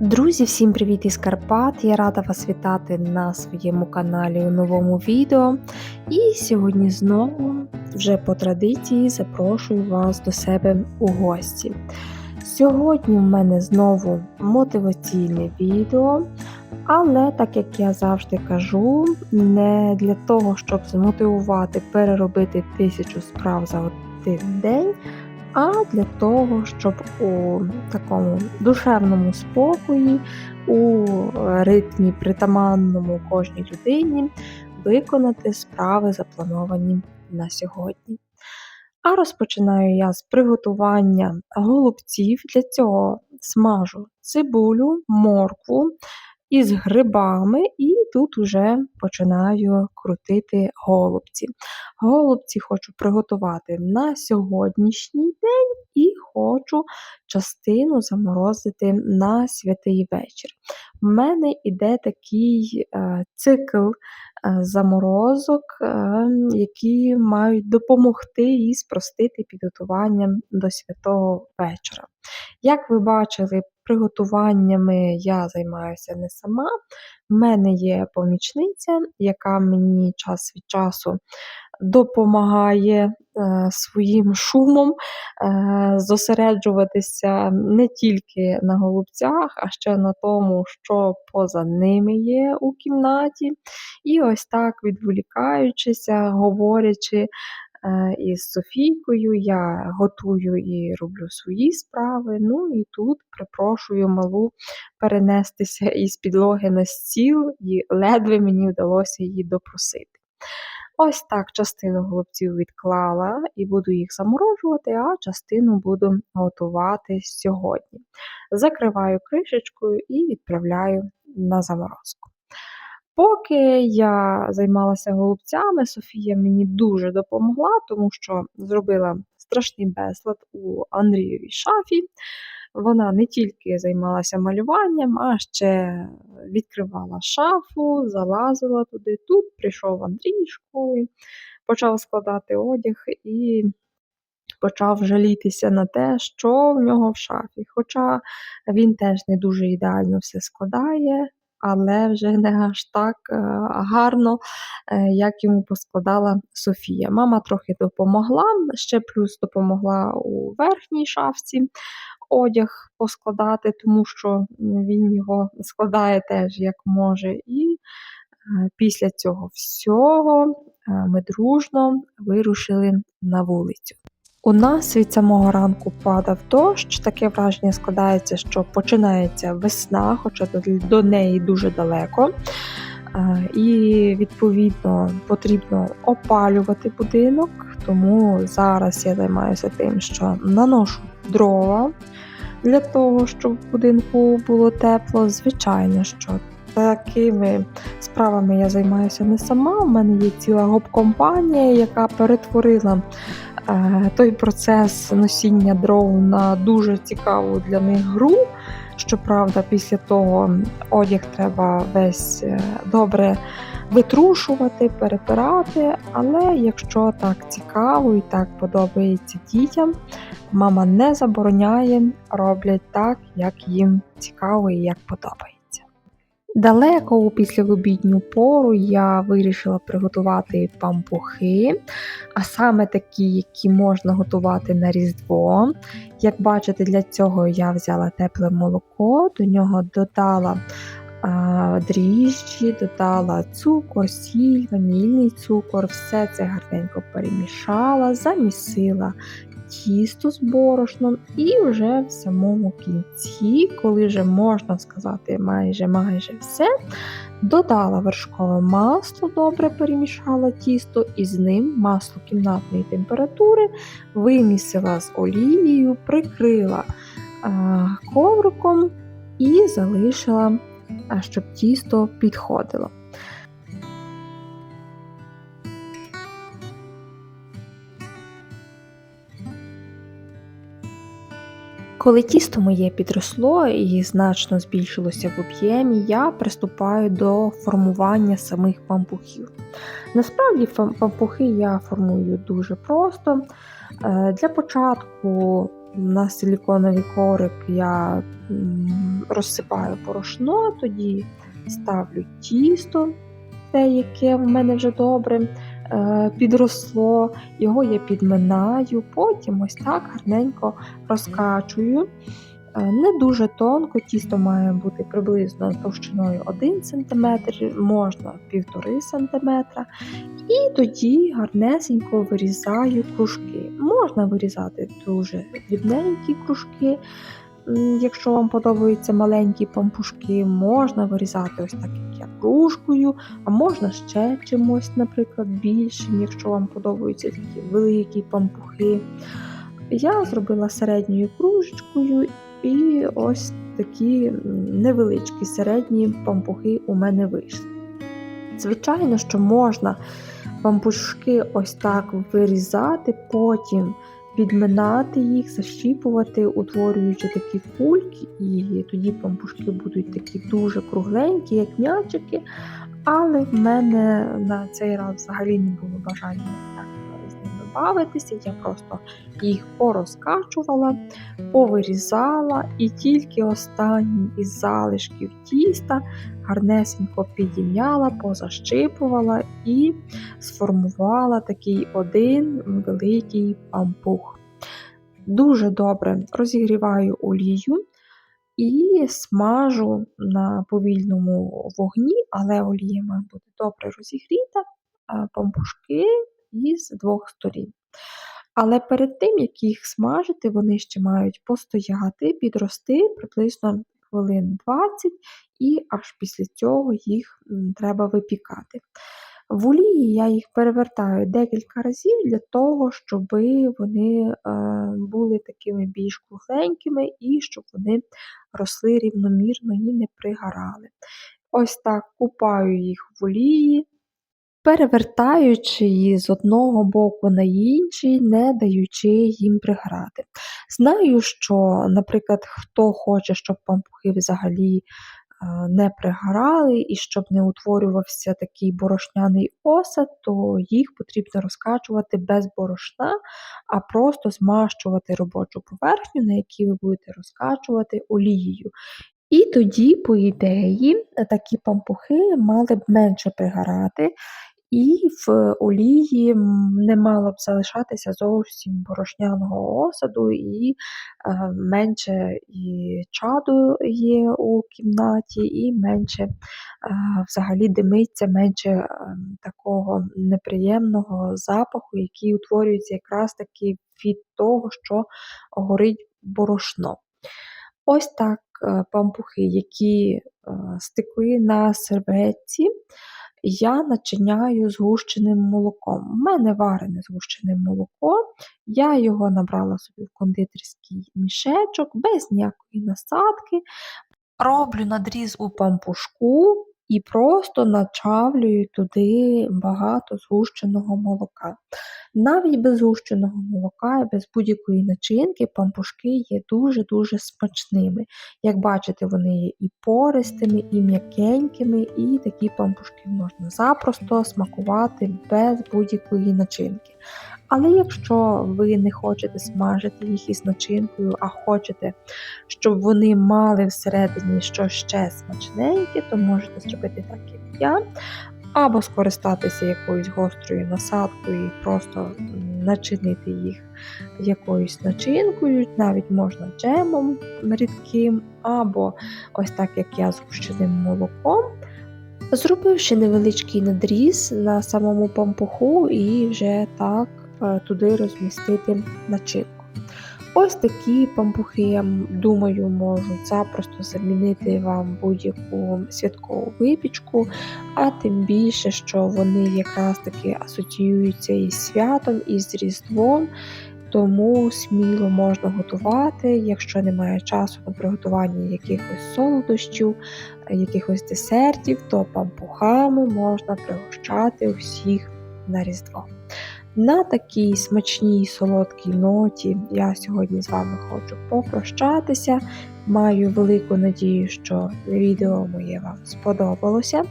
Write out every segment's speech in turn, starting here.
Друзі, всім привіт із Карпат! Я рада вас вітати на своєму каналі у новому відео. І сьогодні знову, вже по традиції, запрошую вас до себе у гості. Сьогодні в мене знову мотиваційне відео, але, так як я завжди кажу, не для того, щоб змотивувати переробити тисячу справ за один день а для того, щоб у такому душевному спокої, у ритмі притаманному кожній людині виконати справи, заплановані на сьогодні. А розпочинаю я з приготування голубців. Для цього смажу цибулю, моркву із грибами, і тут уже починаю крутити голубці. Голубці хочу приготувати на сьогоднішній день і хочу частину заморозити на святий вечір. У мене йде такий е, цикл е, заморозок, е, які мають допомогти і спростити підготування до святого вечора. Як ви бачили, приготуваннями я займаюся не сама. У мене є помічниця, яка мені час від часу допомагає е, своїм шумом е, зосереджуватися не тільки на голубцях, а ще на тому, що поза ними є у кімнаті. І ось так, відволікаючися, говорячи із Софійкою, я готую і роблю свої справи. Ну і тут припрошую малу перенестися із підлоги на стіл, і ледве мені вдалося її допросити. Ось так частину голубців відклала і буду їх заморожувати, а частину буду готувати сьогодні. Закриваю кришечкою і відправляю на заморозку. Поки я займалася голубцями, Софія мені дуже допомогла, тому що зробила страшний безлад у Андрієвій шафі. Вона не тільки займалася малюванням, а ще відкривала шафу, залазила туди. Тут прийшов Андрій з школи, почав складати одяг і почав жалітися на те, що в нього в шафі. Хоча він теж не дуже ідеально все складає але вже не аж так е, гарно, е, як йому поскладала Софія. Мама трохи допомогла, ще плюс допомогла у верхній шафці одяг поскладати, тому що він його складає теж як може. І е, після цього всього ми дружно вирушили на вулицю. У нас від самого ранку падав дощ, таке враження складається, що починається весна, хоча до неї дуже далеко. І, відповідно, потрібно опалювати будинок, тому зараз я займаюся тим, що наношу дрова для того, щоб в будинку було тепло. Звичайно, що такими справами я займаюся не сама. У мене є ціла гоп-компанія, яка перетворила Е, той процес носіння дров на дуже цікаву для них гру. Щоправда, після того одяг треба весь е, добре витрушувати, перепирати. Але якщо так цікаво і так подобається дітям, мама не забороняє, роблять так, як їм цікаво і як подобається. Далеко у післяобідню пору я вирішила приготувати пампухи, а саме такі, які можна готувати на Різдво. Як бачите, для цього я взяла тепле молоко, до нього додала а, дріжджі, додала цукор, сіль, ванільний цукор, все це гарненько перемішала, замісила тісто з борошном, і вже в самому кінці, коли вже можна сказати, майже майже все, додала вершкове масло, добре перемішала тісто, і з ним масло кімнатної температури, вимісила з олією, прикрила а, ковриком і залишила, щоб тісто підходило. Коли тісто моє підросло і значно збільшилося в об'ємі, я приступаю до формування самих пампухів. Насправді, пампухи я формую дуже просто. Е, для початку на силіконовий корик я розсипаю порошно, тоді ставлю тісто, те, яке в мене вже добре підросло, його я підминаю, потім ось так гарненько розкачую. Е, Не дуже тонко, тісто має бути приблизно товщиною 1 см, можна 1,5 см. І тоді гарнесенько вирізаю кружки. Можна вирізати дуже дрібненькі кружки. Якщо вам подобаються маленькі пампушки, можна вирізати ось так, як я кружкою, а можна ще чимось, наприклад, більшим, якщо вам подобаються такі великі пампухи. Я зробила середньою кружечкою, і ось такі невеличкі середні пампухи у мене вийшли. Звичайно, що можна пампушки ось так вирізати, потім підминати їх, защіпувати, утворюючи такі кульки, і тоді пампушки будуть такі дуже кругленькі, як м'ячики. Але в мене на цей раз взагалі не було бажання бавитися. Я просто їх порозкачувала, повирізала, і тільки останній із залишків тіста гарнесенько підім'яла, позащипувала і сформувала такий один великий пампух. Дуже добре розігріваю олію і смажу на повільному вогні, але олія має бути добре розігріта, пампушки із двох сторін. Але перед тим, як їх смажити, вони ще мають постояти, підрости приблизно хвилин 20, і аж після цього їх треба випікати. В олії я їх перевертаю декілька разів для того, щоб вони е, були такими більш кругленькими і щоб вони росли рівномірно і не пригорали. Ось так купаю їх в олії, перевертаючи її з одного боку на інший, не даючи їм пригорати. Знаю, що, наприклад, хто хоче, щоб пампухи взагалі е, не пригорали і щоб не утворювався такий борошняний осад, то їх потрібно розкачувати без борошна, а просто змащувати робочу поверхню, на якій ви будете розкачувати олією. І тоді, по ідеї, такі пампухи мали б менше пригорати, і в олії не мало б залишатися зовсім борошняного осаду, і е, менше і чаду є у кімнаті, і менше е, взагалі димиться, менше е, такого неприємного запаху, який утворюється якраз таки від того, що горить борошно. Ось так пампухи, які стекли на серветці, я начиняю згущеним молоком. У мене варене згущене молоко, я його набрала собі в кондитерський мішечок без ніякої насадки. Роблю надріз у пампушку і просто начавлюю туди багато згущеного молока. Навіть без згущеного молока і без будь-якої начинки пампушки є дуже-дуже смачними. Як бачите, вони є і пористими, і м'якенькими, і такі пампушки можна запросто смакувати без будь-якої начинки. Але якщо ви не хочете смажити їх із начинкою, а хочете, щоб вони мали всередині щось ще смачненьке, то можете зробити так, як я, або скористатися якоюсь гострою насадкою і просто начинити їх якоюсь начинкою, навіть можна джемом рідким, або ось так, як я з гущеним молоком. Зробивши невеличкий надріз на самому пампуху і вже так е, туди розмістити начинку. Ось такі пампухи, я думаю, можуть запросто замінити вам будь-яку святкову випічку, а тим більше, що вони якраз таки асоціюються із святом, і з Різдвом. Тому сміло можна готувати, якщо немає часу на приготування якихось солодощів, якихось десертів, то пампухами можна пригощати усіх на Різдво. На такій смачній солодкій ноті я сьогодні з вами хочу попрощатися. Маю велику надію, що відео моє вам сподобалося.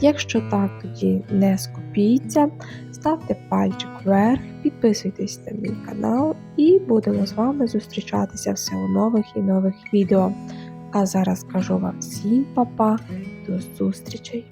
Якщо так, тоді не скупіться, ставте пальчик вверх, підписуйтесь на мій канал і будемо з вами зустрічатися все у нових і нових відео. А зараз кажу вам всім па-па, до зустрічей!